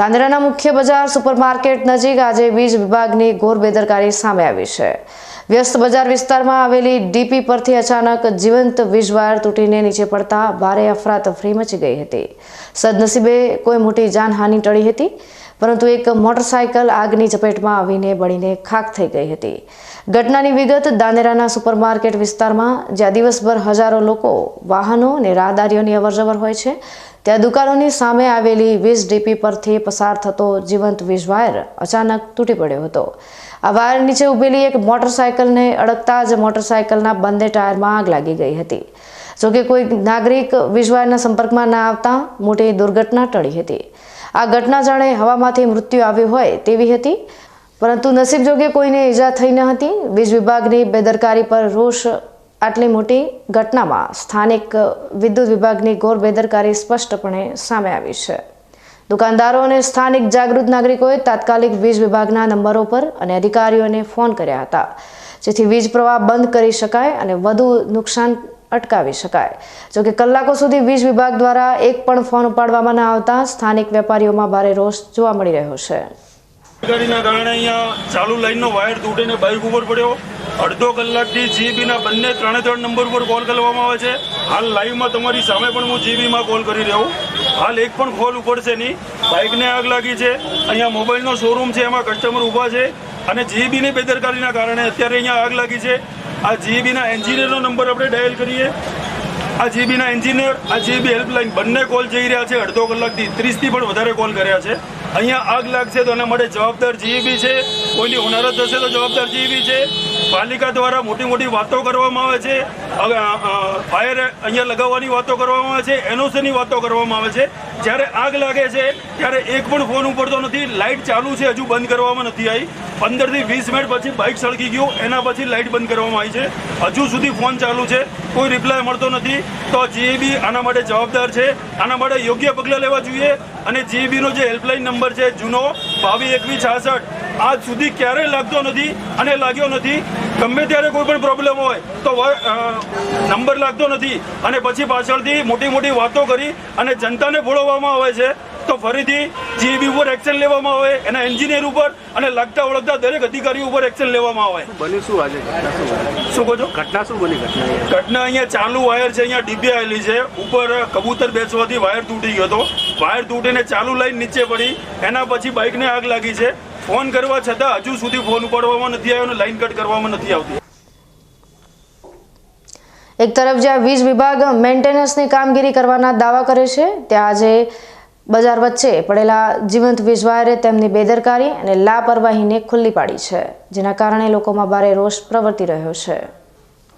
ધાનેરાના મુખ્ય બજાર સુપરમાર્કેટ નજીક આજે વીજ વિભાગની ઘોર બેદરકારી સામે આવી છે. વ્યસ્ત બજાર વિસ્તારમાં આવેલી ડીપી પરથી અચાનક જીવંત વીજવાયર તૂટીને નીચે પડતા ભારે અફરાતફરી મચી ગઈ હતી. સદનસીબે કોઈ મોટી જાનહાનિ ટળી હતી, પરંતુ એક મોટરસાયકલ આગની ઝપેટમાં આવીને બળીને ખાક થઈ ગઈ હતી. ઘટનાની વિગત દાનેરાના સુપરમાર્કેટ વિસ્તારમાં જ્યાં દિવસભર હજારો લોકો વાહનો અને રાહદારીઓની અવરજવર હોય છે ત્યાં દુકાનોની સામે આવેલી વીજ ડીપી પરથી પસાર થતો જીવંત વીજ વાયર અચાનક તૂટી પડ્યો હતો. આ વાયર નીચે ઊભેલી એક મોટરસાયકલને અડકતા જ મોટરસાયકલના બંને ટાયરમાં આગ લાગી ગઈ હતી. જોકે કોઈ નાગરિક વીજવાયરના સંપર્કમાં ના આવતા મોટી દુર્ઘટના ટળી હતી. આ ઘટના જાણે હવામાંથી મૃત્યુ આવ્યું હોય તેવી હતી, પરંતુ નસીબ જોગે કોઈને ઈજા થઈ ન હતી. વીજ વિભાગની બેદરકારી પર રોષ આટલી મોટી ઘટનામાં સ્થાનિક વિદ્યુત વિભાગની ઘોર બેદરકારી સ્પષ્ટપણે સામે આવી છે. દુકાનદારો અને સ્થાનિક જાગૃત નાગરિકોએ તાત્કાલિક વીજ વિભાગના નંબરો પર અને અધિકારીઓને ફોન કર્યા હતા, જેથી વીજ પ્રવાહ બંધ કરી શકાય અને વધુ નુકસાન અટકાવી શકાય. જોકે કલાકો સુધી વીજ વિભાગ દ્વારા એક પણ ફોન ઉપાડવામાં ન આવતા સ્થાનિક વેપારીઓમાં ભારે રોષ જોવા મળી રહ્યો છે. ચાલુ લાઈનનો વાયર તૂટીને બાઇક ઉપર પડ્યો. અડધો કલાકથી જીબીના બંને ત્રણે ત્રણ નંબર ઉપર કોલ કરવામાં આવે છે. હાલ લાઈવમાં તમારી સામે પણ હું જીબીમાં કોલ કરી રહ્યો હાલ એક પણ કોલ ઉપડશે નહીં. બાઇકને આગ લાગી છે. અહીંયા મોબાઈલનો શોરૂમ છે, એમાં કસ્ટમર ઊભા છે. અને જીબીની બેદરકારીના કારણે અત્યારે અહીંયા આગ લાગી છે. આ જીબીના એન્જિનિયરનો નંબર આપણે ડાયલ કરીએ. આ જીબીના એન્જિનિયર આ જીબી હેલ્પલાઇન બંને કોલ જઈ રહ્યા છે. અડધો કલાકથી ત્રીસથી પણ વધારે કોલ કર્યા છે. અહીંયા આગ લાગશે તો એના માટે જવાબદાર જીબી છે. કોઈની હોનારત થશે તો જવાબદાર જીબી છે. પાલિકા દ્વારા મોટી મોટી વાતો કરવામાં આવે છે. હવે, ફાયર અહીંયા લગાવવાની વાતો કરવામાં આવે છે એનઓસીની વાતો કરવામાં આવે છે. જ્યારે આગ લાગે છે ત્યારે એક પણ ફોન ઉપડતો નથી. લાઇટ ચાલુ છે હજુ બંધ કરવામાં નથી આવી. પંદરથી વીસ મિનિટ પછી બાઇક સળગી ગયું. એના પછી લાઇટ બંધ કરવામાં આવી છે. હજુ સુધી ફોન ચાલુ છે. કોઈ રિપ્લાય મળતો નથી. તો જીએબી આના માટે જવાબદાર છે. આના માટે યોગ્ય પગલાં લેવા જોઈએ. અને જીએબીનો જે હેલ્પલાઇન નંબર છે જૂનો બાવીસ એકવીસ છાસઠ આજ સુધી ક્યારેય લાગતો નથી અને લાગ્યો નથી. ગમે ત્યારે કોઈ પણ પ્રોબ્લેમ હોય તો નંબર લાગતો નથી. અને પછી પાછળથી મોટી મોટી વાતો કરી અને જનતાને ભોળવવામાં આવે છે તો ફરીથી જીબી ઉપર એક્શન લેવામાં આવે એના એન્જિનિયર ઉપર અને લાગતા ઓળખતા દરેક અધિકારી ઉપર એક્શન લેવામાં આવે. બન્યું શું આજે શું કહો છો? ઘટના શું બની ઘટના ઘટના અહીંયા ચાલુ વાયર છે અહીંયા ડીબી આવેલી છે. ઉપર કબૂતર બેસવાથી વાયર તૂટી ગયો હતો. વાયર તૂટીને ચાલુ લાઈન નીચે પડી. એના પછી બાઇકને આગ લાગી છે. ફોન કરવા છતાં હજુ સુધી ફોન ઉપાડવામાં નથી આવ્યો અને લાઈન કટ કરવામાં નથી આવતી. એક તરફ જ્યાં વીજ વિભાગ મેન્ટેનન્સની કામગીરી કરવાના દાવા કરે છે, ત્યાં આજે બજાર વચ્ચે પડેલા જીવંત વીજ વાયરે તેમની બેદરકારી અને લાપરવાહીને ખુલ્લી પાડી છે, જેના કારણે લોકોમાં ભારે રોષ પ્રવર્તી રહ્યો છે.